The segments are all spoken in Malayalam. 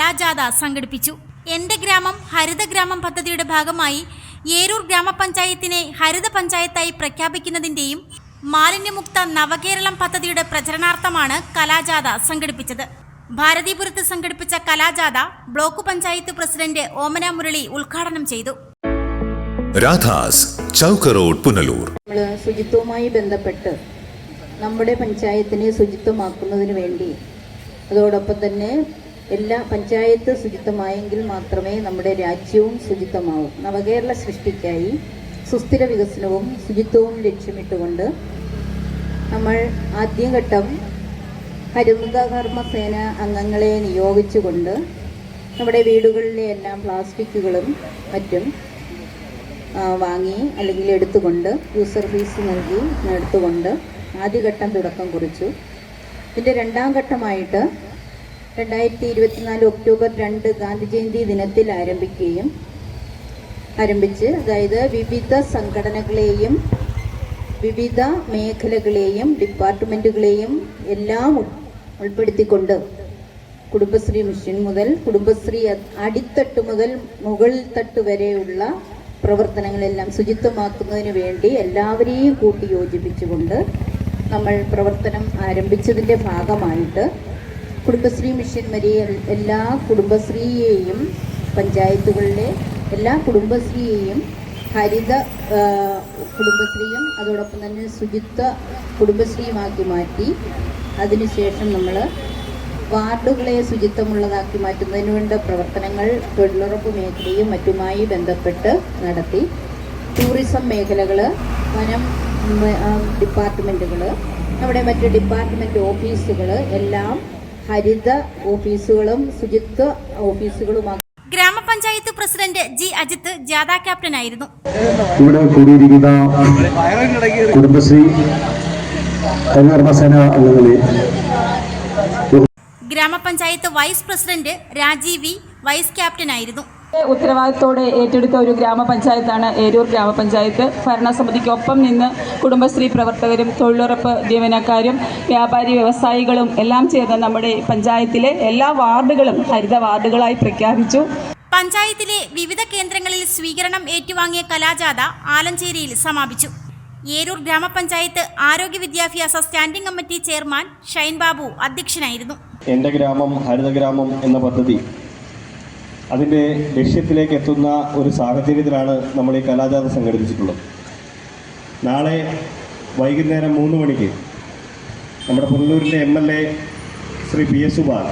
കലാജാഥ സംഘടിപ്പിച്ചു. എന്റെ ഗ്രാമം ഹരിത ഗ്രാമം പദ്ധതിയുടെ ഭാഗമായി ഏരൂർ ഗ്രാമപഞ്ചായത്തിനെ ഹരിത പഞ്ചായത്തായി പ്രഖ്യാപിക്കുന്നതിന്റെയും മാലിന്യമുക്ത നവകേരളം പദ്ധതിയുടെ പ്രചരണാർത്ഥമാണ് കലാജാഥ സംഘടിപ്പിച്ചത്. ഭാരതീപുരത്ത് സംഘടിപ്പിച്ച കലാജാഥ ബ്ലോക്ക് പഞ്ചായത്ത് പ്രസിഡന്റ് ഓമന മുരളി ഉദ്ഘാടനം ചെയ്തു. രാധാസ് ചൗക്ക് റോഡ് പുനലൂർ. നമ്മൾ ശുചിത്വവുമായി ബന്ധപ്പെട്ട് നമ്മുടെ പഞ്ചായത്തിനെ ശുചിത്വമാക്കുന്നതിന് വേണ്ടി അതോടൊപ്പം തന്നെ എല്ലാ പഞ്ചായത്ത് ശുചിത്വമായെങ്കിൽ മാത്രമേ നമ്മുടെ രാജ്യവും ശുചിത്വമാവൂ. നവകേരള സൃഷ്ടിക്കായി സുസ്ഥിര വികസനവും ശുചിത്വവും ലക്ഷ്യമിട്ടുകൊണ്ട് നമ്മൾ ആദ്യഘട്ടം ഹരിതകർമ്മസേന അംഗങ്ങളെ നിയോഗിച്ചുകൊണ്ട് നമ്മുടെ വീടുകളിലെ എല്ലാം പ്ലാസ്റ്റിക്കുകളും മറ്റും വാങ്ങി അല്ലെങ്കിൽ എടുത്തുകൊണ്ട് യൂസർ ഫീസ് നൽകി എടുത്തുകൊണ്ട് ആദ്യഘട്ടം തുടക്കം കുറിച്ചു. ഇതിന്റെ രണ്ടാം ഘട്ടമായിട്ട് രണ്ടായിരത്തി ഇരുപത്തിനാല് ഒക്ടോബർ രണ്ട് ഗാന്ധി ജയന്തി ദിനത്തിൽ ആരംഭിക്കുകയും ആരംഭിച്ച് അതായത് വിവിധ സംഘടനകളെയും വിവിധ മേഖലകളെയും ഡിപ്പാർട്ട്മെന്റുകളെയും എല്ലാം ഉൾപ്പെടുത്തിക്കൊണ്ട് കുടുംബശ്രീ മിഷൻ മുതൽ കുടുംബശ്രീ അടിത്തട്ട് മുതൽ മുകൾ തട്ട് വരെയുള്ള പ്രവർത്തനങ്ങളെല്ലാം ശുചിത്വമാക്കുന്നതിന് വേണ്ടി എല്ലാവരെയും കൂട്ടി യോജിപ്പിച്ചുകൊണ്ട് നമ്മൾ പ്രവർത്തനം ആരംഭിച്ചതിന്റെ ഭാഗമായിട്ട് കുടുംബശ്രീ മിഷൻ വരെ എല്ലാ കുടുംബശ്രീയെയും പഞ്ചായത്തുകളിലെ എല്ലാ കുടുംബശ്രീയെയും ഹരിത കുടുംബശ്രീയും അതോടൊപ്പം തന്നെ ശുചിത്വ കുടുംബശ്രീയുമാക്കി മാറ്റി. അതിനുശേഷം നമ്മൾ വാർഡുകളെ ശുചിത്വമുള്ളതാക്കി മാറ്റുന്നതിന് വേണ്ട പ്രവർത്തനങ്ങൾ തൊഴിലുറപ്പ് മേഖലയും മറ്റുമായി ബന്ധപ്പെട്ട് നടത്തി. ടൂറിസം മേഖലകൾ വനം ഡിപ്പാർട്ട്മെന്റുകൾ അവിടെ മറ്റ് ഡിപ്പാർട്ട്മെന്റ് ഓഫീസുകൾ എല്ലാം ഹരിത ഓഫീസുകളും ശുചിത്വ ഓഫീസുകളുമാണ് ഗ്രാമപഞ്ചായത്ത് പ്രസിഡന്റ് ജി അജിത്ത് ജാഥ ക്യാപ്റ്റനായിരുന്നു. ഇവിടെ കൂടിയിരിക്കുന്ന കുടുംബശ്രീ ഹരികർമ്മസേന അംഗങ്ങളെ ഗ്രാമപഞ്ചായത്ത് vice president Rajeev V vice captain ആയിരുന്നു ഉത്തരവാദിത്തോടെ ഏറ്റെടുത്ത ഒരു ഗ്രാമപഞ്ചായത്താണ് ഏരൂർ ഗ്രാമപഞ്ചായത്ത്. ഭരണസമിതിക്കൊപ്പം നിന്ന് കുടുംബശ്രീ പ്രവർത്തകരും തൊഴിലുറപ്പ് ജീവനക്കാരും വ്യാപാരി വ്യവസായികളും എല്ലാം ചേർന്ന് നമ്മുടെ പഞ്ചായത്തിലെ എല്ലാ വാർഡുകളും ഹരിത വാർഡുകളായി പ്രഖ്യാപിച്ചു. പഞ്ചായത്തിലെ വിവിധ കേന്ദ്രങ്ങളിൽ സ്വീകരണം ഏറ്റുവാങ്ങിയ കലാജാഥ ആലഞ്ചേരിയിൽ സമാപിച്ചു. ഏരൂർ ഗ്രാമപഞ്ചായത്ത് ആരോഗ്യ വിദ്യാഭ്യാസ standing committee chairman Shine Babu അധ്യക്ഷനായിരുന്നു. എന്റെ ഗ്രാമം ഹരിത ഗ്രാമം എന്ന പദ്ധതി അതിന്റെ ലക്ഷ്യത്തിലേക്ക് എത്തുന്ന ഒരു സാഹചര്യത്തിലാണ് നമ്മൾ ഈ കലാജാഥ സംഘടിപ്പിച്ചിട്ടുള്ളത്. നാളെ വൈകുന്നേരം മൂന്ന് മണിക്ക് നമ്മുടെ പുനലൂരിന്റെ M L A Shri P S Subal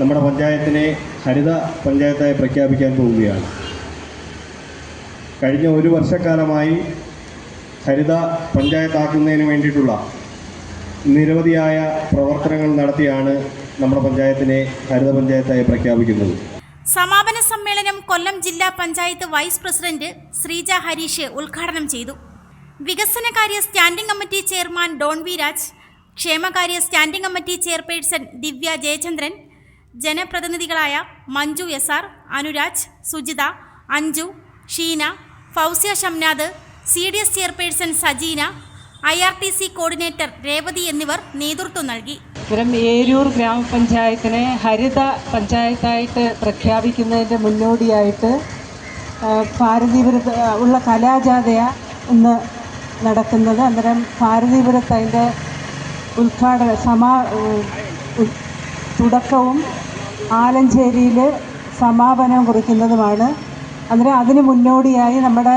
നമ്മുടെ പഞ്ചായത്തിനെ ഹരിത പഞ്ചായത്തായി പ്രഖ്യാപിക്കാൻ പോവുകയാണ്. കഴിഞ്ഞ ഒരു വർഷക്കാലമായി ഹരിത പഞ്ചായത്താക്കുന്നതിന് വേണ്ടിയിട്ടുള്ള നിരവധിയായ പ്രവർത്തനങ്ങൾ നടത്തിയാണ് നമ്മുടെ പഞ്ചായത്തിനെ ഹരിത പഞ്ചായത്തായി പ്രഖ്യാപിക്കുന്നത്. സമാപന സമ്മേളനം കൊല്ലം ജില്ലാ പഞ്ചായത്ത് വൈസ് പ്രസിഡന്റ് ശ്രീജ ഹരീഷ് ഉദ്ഘാടനം ചെയ്തു. വികസനകാര്യ standing committee chairman Don V Raj ക്ഷേമകാര്യ standing committee chairperson Divya Jayachandran ജനപ്രതിനിധികളായ Manju S R Anuraj Sujitha Anju Sheena Fousiya Shamnad C D S chairperson Sajeena I R T C coordinator Revathi എന്നിവർ നേതൃത്വം നൽകി. ഇത്തരം ഏരൂർ ഗ്രാമപഞ്ചായത്തിനെ ഹരിത പഞ്ചായത്തായിട്ട് പ്രഖ്യാപിക്കുന്നതിന്റെ മുന്നോടിയായിട്ട് ഭാരതീപുരത്ത് ഉള്ള കലാജാഥയ ഇന്ന് നടക്കുന്നത്. അന്നേരം ഭാരതീപുരത്ത് അതിന്റെ ഉദ്ഘാടന സമാ തുടക്കവും ആലഞ്ചേരിയിൽ സമാപനം കുറിക്കുന്നതുമാണ്. അന്നേരം അതിന് മുന്നോടിയായി നമ്മുടെ